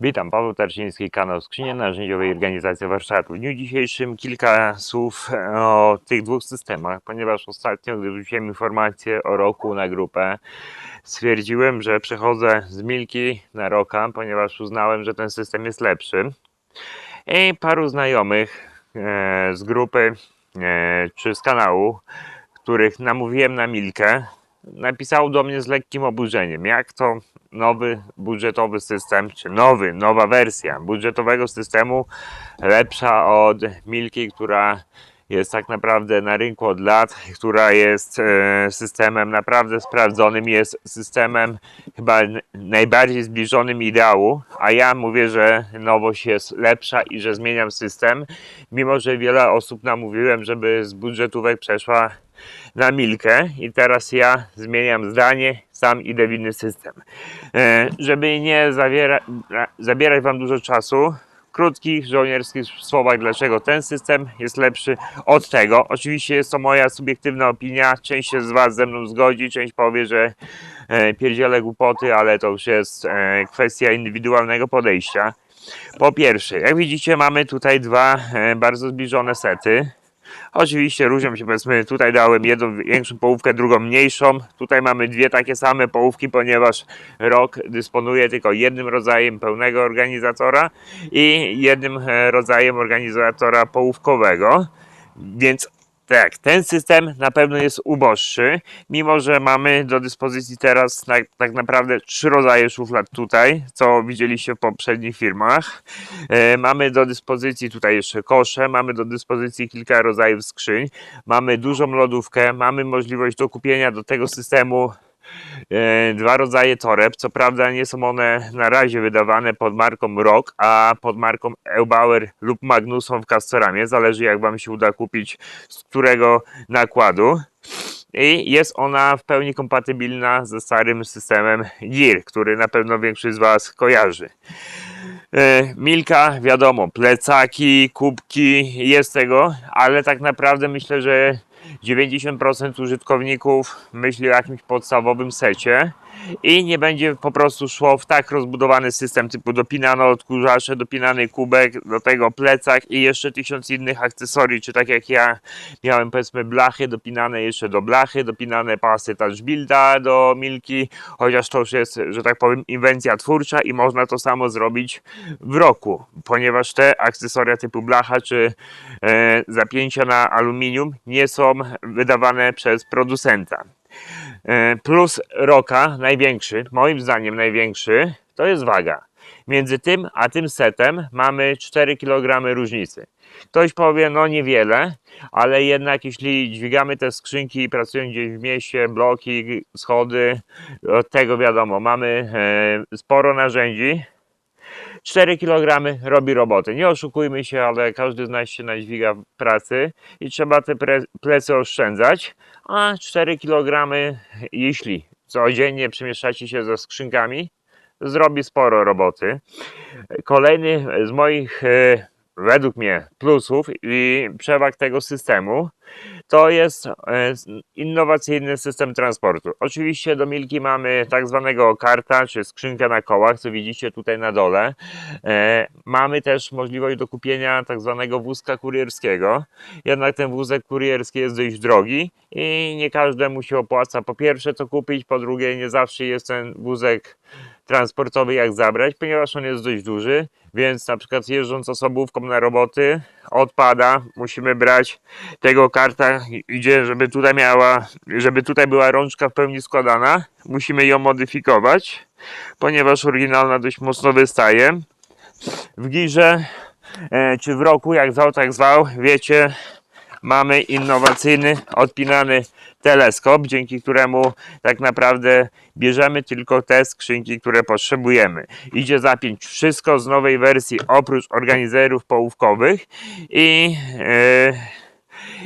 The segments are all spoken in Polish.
Witam, Paweł Tarczyński, kanał Skrzynia Narzędziowej Organizacji Warsztatu. W dniu dzisiejszym kilka słów o tych dwóch systemach, ponieważ ostatnio, gdy wrzuciłem informację o roku na grupę, stwierdziłem, że przechodzę z Milki na Roka, ponieważ uznałem, że ten system jest lepszy. I paru znajomych e, z grupy e, czy z kanału, których namówiłem na Milkę, napisało do mnie z lekkim oburzeniem, jak to nowy budżetowy system, czy nowy, nowa wersja budżetowego systemu lepsza od Milki, która jest tak naprawdę na rynku od lat, która jest e, systemem naprawdę sprawdzonym, jest systemem chyba najbardziej zbliżonym ideału, a ja mówię, że nowość jest lepsza i że zmieniam system, mimo że wiele osób namówiłem, żeby z budżetówek przeszła na Milkę i teraz ja zmieniam zdanie, sam idę w inny system. E, żeby nie zawiera, zabierać Wam dużo czasu, krótkich, żołnierskich słowach, dlaczego ten system jest lepszy od tego. Oczywiście jest to moja subiektywna opinia, część się z Was ze mną zgodzi, część powie, że e, pierdzielę głupoty, ale to już jest e, kwestia indywidualnego podejścia. Po pierwsze, jak widzicie, mamy tutaj dwa bardzo zbliżone sety. Oczywiście różnią się, powiedzmy, tutaj dałem jedną większą połówkę, drugą mniejszą. Tutaj mamy dwie takie same połówki, ponieważ ROK dysponuje tylko jednym rodzajem pełnego organizatora i jednym e, rodzajem organizatora połówkowego. Więc tak, ten system na pewno jest uboższy, mimo że mamy do dyspozycji teraz tak, tak naprawdę trzy rodzaje szuflad tutaj, co widzieliście w poprzednich firmach. E, mamy do dyspozycji tutaj jeszcze kosze, mamy do dyspozycji kilka rodzajów skrzyń, mamy dużą lodówkę, mamy możliwość dokupienia do tego systemu dwa rodzaje toreb. Co prawda nie są one na razie wydawane pod marką Rock, a pod marką Eubauer lub Magnusson w Castoramie. Zależy jak Wam się uda kupić z którego nakładu. I jest ona w pełni kompatybilna ze starym systemem GIR, który na pewno większość z Was kojarzy. E, Milka, wiadomo, plecaki, kubki, jest tego, ale tak naprawdę myślę, że 90% użytkowników myśli o jakimś podstawowym secie i nie będzie po prostu szło w tak rozbudowany system typu dopinane odkurzacze, dopinany kubek, do tego plecak i jeszcze tysiąc innych akcesorii, czy tak jak ja miałem powiedzmy blachy dopinane jeszcze do blachy, dopinane pasy touch builda do milki, chociaż to już jest, że tak powiem, inwencja twórcza i można to samo zrobić w roku, ponieważ te akcesoria typu blacha czy e, zapięcia na aluminium nie są wydawane przez producenta. E, Plus roka, największy, moim zdaniem największy, to jest waga. Między tym a tym setem mamy 4 kg różnicy. Ktoś powie, no niewiele, ale jednak jeśli dźwigamy te skrzynki i pracują gdzieś w mieście, bloki, schody, od tego wiadomo, mamy e, sporo narzędzi. 4 kg robi roboty. Nie oszukujmy się, ale każdy z nas się nadźwiga w pracy i trzeba te plecy oszczędzać. A 4 kg, jeśli codziennie przemieszczacie się ze skrzynkami, zrobi sporo roboty. Kolejny z moich, e, według mnie, plusów i przewag tego systemu to jest e, innowacyjny system transportu. Oczywiście do Milki mamy tak zwanego karta, czy skrzynkę na kołach, co widzicie tutaj na dole. E, Mamy też możliwość do kupienia tak zwanego wózka kurierskiego. Jednak ten wózek kurierski jest dość drogi i nie każdemu się opłaca po pierwsze to kupić, po drugie nie zawsze jest ten wózek transportowy jak zabrać, ponieważ on jest dość duży, więc na przykład jeżdżąc osobówką na roboty odpada, musimy brać tego karta, idzie, żeby tutaj miała, żeby tutaj była rączka w pełni składana, musimy ją modyfikować, ponieważ oryginalna dość mocno wystaje. W girze e, czy w roku, jak zwał, tak zwał, wiecie, mamy innowacyjny, odpinany teleskop, dzięki któremu tak naprawdę bierzemy tylko te skrzynki, które potrzebujemy. Idzie zapiąć wszystko z nowej wersji oprócz organizerów połówkowych i e,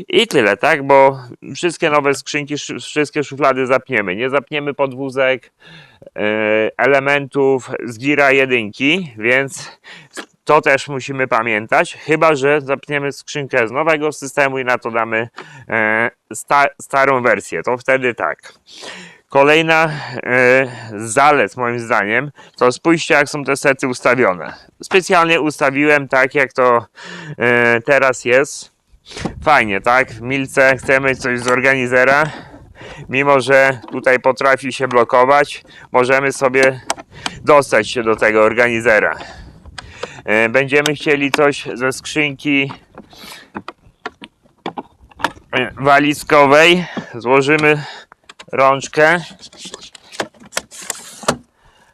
i tyle, tak? Bo wszystkie nowe skrzynki, sz- wszystkie szuflady zapniemy. Nie zapniemy podwózek e, elementów z Gira jedynki, więc to też musimy pamiętać. Chyba, że zapniemy skrzynkę z nowego systemu i na to damy e, sta, starą wersję. To wtedy tak. Kolejna e, zalet moim zdaniem to spójrzcie jak są te sety ustawione. Specjalnie ustawiłem tak jak to e, teraz jest. Fajnie, tak? W milce chcemy coś z organizera. Mimo, że tutaj potrafi się blokować, możemy sobie dostać się do tego organizera. E, Będziemy chcieli coś ze skrzynki e, walizkowej. Złożymy rączkę.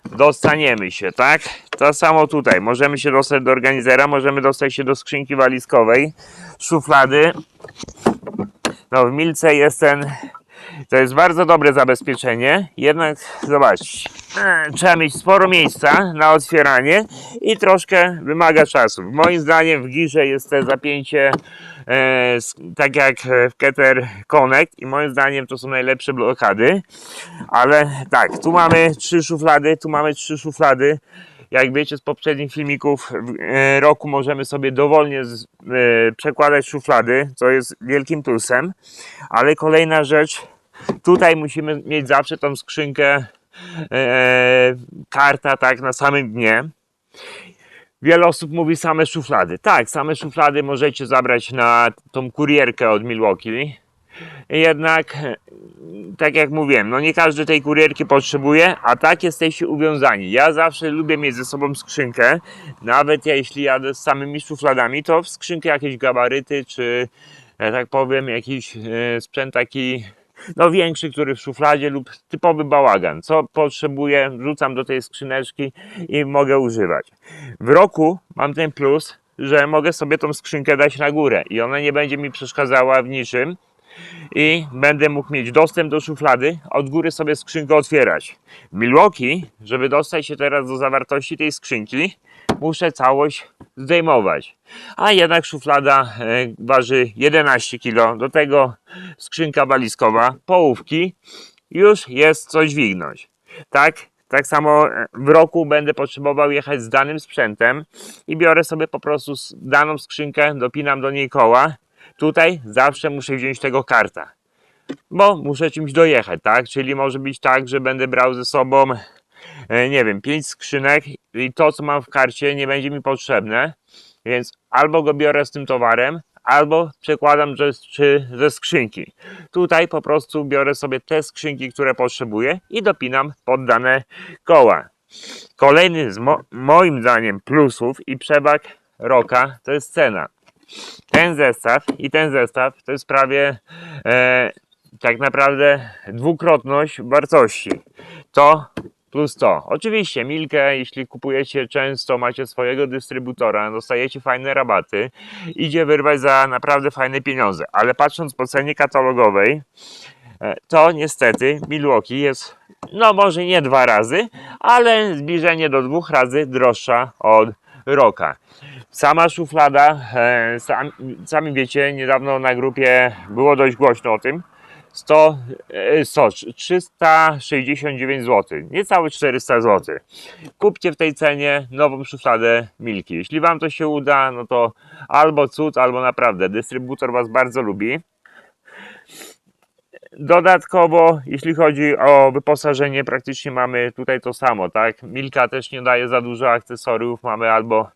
Dostaniemy się, tak? To samo tutaj. Możemy się dostać do organizera, możemy dostać się do skrzynki walizkowej, szuflady. No w Milce jest ten, to jest bardzo dobre zabezpieczenie, jednak zobaczcie, trzeba mieć sporo miejsca na otwieranie i troszkę wymaga czasu. Moim zdaniem w girze jest to zapięcie e, tak jak w Keter Connect i moim zdaniem to są najlepsze blokady, ale tak, tu mamy trzy szuflady, tu mamy trzy szuflady. Jak wiecie z poprzednich filmików e, roku możemy sobie dowolnie e, przekładać szuflady, co jest wielkim plusem. Ale kolejna rzecz, tutaj musimy mieć zawsze tą skrzynkę e, karta tak na samym dnie. Wiele osób mówi same szuflady. Tak, same szuflady możecie zabrać na tą kurierkę od Milwaukee. Jednak, e, tak jak mówiłem, no nie każdy tej kurierki potrzebuje, a tak jesteście uwiązani. Ja zawsze lubię mieć ze sobą skrzynkę, nawet jeśli jadę z samymi szufladami, to w skrzynkę jakieś gabaryty, czy ja tak powiem, jakiś e, sprzęt taki no większy, który w szufladzie lub typowy bałagan. Co potrzebuję, wrzucam do tej skrzyneczki i mogę używać. W roku mam ten plus, że mogę sobie tą skrzynkę dać na górę i ona nie będzie mi przeszkadzała w niczym i będę mógł mieć dostęp do szuflady, od góry sobie skrzynkę otwierać. W Milwaukee, żeby dostać się teraz do zawartości tej skrzynki, muszę całość zdejmować. A jednak szuflada e, waży 11 kg, do tego skrzynka walizkowa, połówki, już jest co dźwignąć. Tak? Tak samo e, w roku będę potrzebował jechać z danym sprzętem i biorę sobie po prostu daną skrzynkę, dopinam do niej koła. Tutaj zawsze muszę wziąć tego karta, bo muszę czymś dojechać, tak? Czyli może być tak, że będę brał ze sobą, e, nie wiem, pięć skrzynek i to, co mam w karcie, nie będzie mi potrzebne, więc albo go biorę z tym towarem, albo przekładam ze, czy ze skrzynki. Tutaj po prostu biorę sobie te skrzynki, które potrzebuję i dopinam pod dane koła. Kolejny z mo- moim zdaniem plusów i przewag Roka to jest cena. Ten zestaw i ten zestaw to jest prawie e, tak naprawdę dwukrotność wartości. To plus to. Oczywiście Milkę, jeśli kupujecie często, macie swojego dystrybutora, dostajecie fajne rabaty, idzie wyrwać za naprawdę fajne pieniądze, ale patrząc po cenie katalogowej, e, to niestety Milwaukee jest, no może nie dwa razy, ale zbliżenie do dwóch razy droższa od Roka. Sama szuflada, e, sam, sami wiecie, niedawno na grupie było dość głośno o tym. 100, e, 100 369 zł, niecałe 400 zł. Kupcie w tej cenie nową szufladę Milki. Jeśli Wam to się uda, no to albo cud, albo naprawdę dystrybutor Was bardzo lubi. Dodatkowo, jeśli chodzi o wyposażenie, praktycznie mamy tutaj to samo, tak? Milka też nie daje za dużo akcesoriów, mamy albo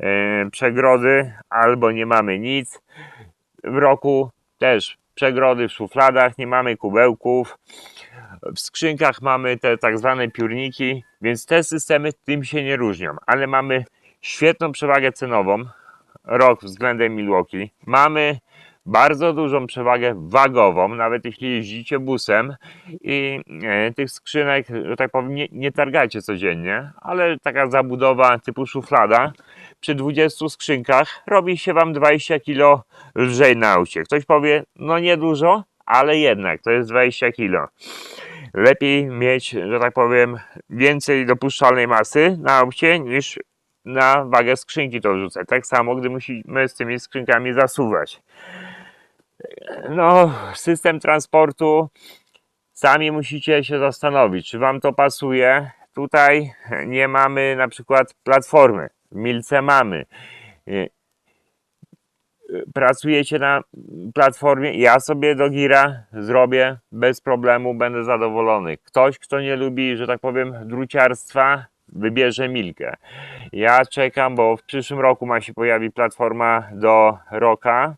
e, przegrody, albo nie mamy nic. W roku też przegrody w szufladach, nie mamy kubełków. W skrzynkach mamy te tak zwane piórniki, więc te systemy tym się nie różnią, ale mamy świetną przewagę cenową. Rok względem Milwaukee. Mamy bardzo dużą przewagę wagową, nawet jeśli jeździcie busem i e, tych skrzynek, że tak powiem, nie, nie targacie codziennie, ale taka zabudowa typu szuflada przy 20 skrzynkach robi się Wam 20 kg lżej na aucie. Ktoś powie, no niedużo, ale jednak to jest 20 kg. Lepiej mieć, że tak powiem, więcej dopuszczalnej masy na aucie niż na wagę skrzynki to wrzucać. Tak samo, gdy musimy z tymi skrzynkami zasuwać. No, system transportu sami musicie się zastanowić, czy Wam to pasuje. Tutaj nie mamy na przykład platformy. W Milce mamy. pracujecie na platformie, ja sobie do gira zrobię bez problemu, będę zadowolony. Ktoś, kto nie lubi, że tak powiem, druciarstwa, wybierze Milkę. Ja czekam, bo w przyszłym roku ma się pojawić platforma do Roka